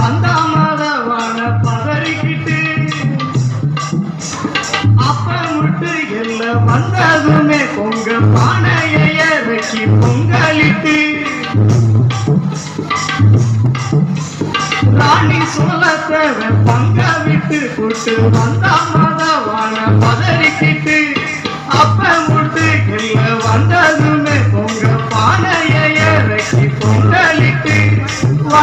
பந்தாமதவான பதறிக்கிட்டு அப்ப முட்டு எல்லாம் வந்ததுமே பொங்க பானைய வச்சு பொங்கலிட்டு ராணி சொல்லத்தவ பங்க விட்டு கூட்டு வந்தாமதவான பதறிக்கிட்டு அப்ப முட்டு எல்ல வந்ததுமே